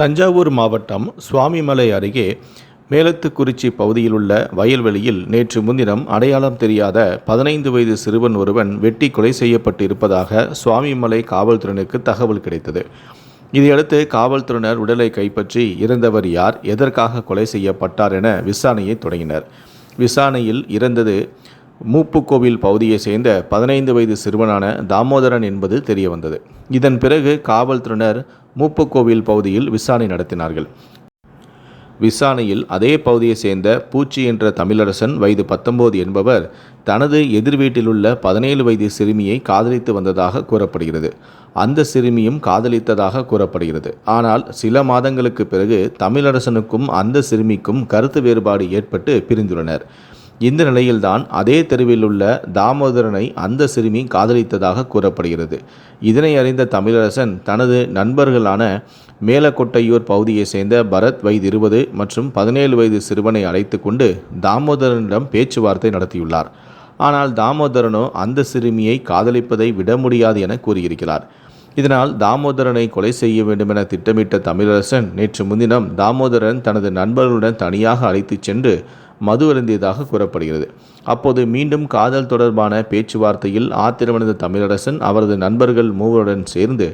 தஞ்சாவூர் மாவட்டம் சுவாமிமலை அருகே மேலத்துக்குறிச்சி பகுதியில் உள்ள வயல்வெளியில் நேற்று முன்தினம் அடையாளம் தெரியாத பதினைந்து வயது சிறுவன் ஒருவன் வெட்டி கொலை செய்யப்பட்டு இருப்பதாக சுவாமிமலை காவல்துறையினருக்கு தகவல் கிடைத்தது. இதையடுத்து காவல்துறையினர் உடலை கைப்பற்றி இறந்தவர் யார் எதற்காக கொலை செய்யப்பட்டார் என விசாரணையை தொடங்கினர். விசாரணையில் இறந்தது மூப்புக்கோவில் பகுதியைச் சேர்ந்த பதினைந்து வயது சிறுவனான தாமோதரன் என்பது தெரியவந்தது. இதன் பிறகு காவல்துறையினர் மூப்புக்கோவில் பகுதியில் விசாரணை நடத்தினார்கள். விசாரணையில் அதே பகுதியைச் சேர்ந்த பூச்சி என்ற தமிழரசன் வயது பத்தொன்பது என்பவர் தனது எதிர் வீட்டிலுள்ள பதினேழு வயது சிறுமியை காதலித்து வந்ததாக கூறப்படுகிறது. அந்த சிறுமியும் காதலித்ததாக கூறப்படுகிறது. ஆனால் சில மாதங்களுக்கு பிறகு தமிழரசனுக்கும் அந்த சிறுமிக்கும் கருத்து வேறுபாடு ஏற்பட்டு பிரிந்துள்ளனர். இந்த நிலையில்தான் அதே தெருவில் உள்ள தாமோதரனை அந்த சிறுமி காதலித்ததாக கூறப்படுகிறது. இதனை அறிந்த தமிழரசன் தனது நண்பர்களான மேலக்கொட்டையூர் பகுதியைச் சேர்ந்த பரத் வயது இருபது மற்றும் பதினேழு வயது சிறுவனை அழைத்து கொண்டு தாமோதரனிடம் பேச்சுவார்த்தை நடத்தியுள்ளார். ஆனால் தாமோதரனோ அந்த சிறுமியை காதலிப்பதை விட முடியாது என கூறியிருக்கிறார். இதனால் தாமோதரனை கொலை செய்ய வேண்டுமென திட்டமிட்ட தமிழரசன் நேற்று முன்தினம் தாமோதரன் தனது நண்பர்களுடன் தனியாக அழைத்துச் சென்று மது அருந்தியதாக கூறப்படுகிறது. அப்போது மீண்டும் காதல் தொடர்பான பேச்சுவார்த்தையில் ஆத்திரமடைந்த தமிழரசன் அவரது நண்பர்கள் மூவருடன் சேர்ந்து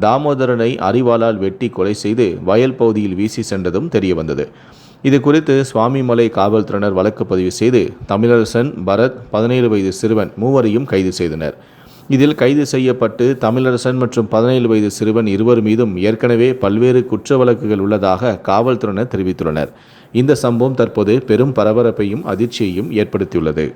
தாமோதரனை அறிவாளால் வெட்டி கொலை செய்து வயல் பகுதியில் வீசி சென்றதும் தெரியவந்தது. இது குறித்து சுவாமிமலை காவல்துறையினர் வழக்கு பதிவு செய்து தமிழரசன் பரத் பதினேழு வயது சிறுவன் மூவரையும் கைது செய்தனர். இதில் கைது செய்யப்பட்டு தமிழரசன் மற்றும் பதினேழு வயது சிறுவன் இருவர் மீதும் ஏற்கனவே பல்வேறு குற்ற வழக்குகள் உள்ளதாக காவல்துறையினர் தெரிவித்துள்ளனர். இந்த சம்பவம் தற்போது பெரும் பரபரப்பையும் அதிர்ச்சியையும் ஏற்படுத்தியுள்ளது.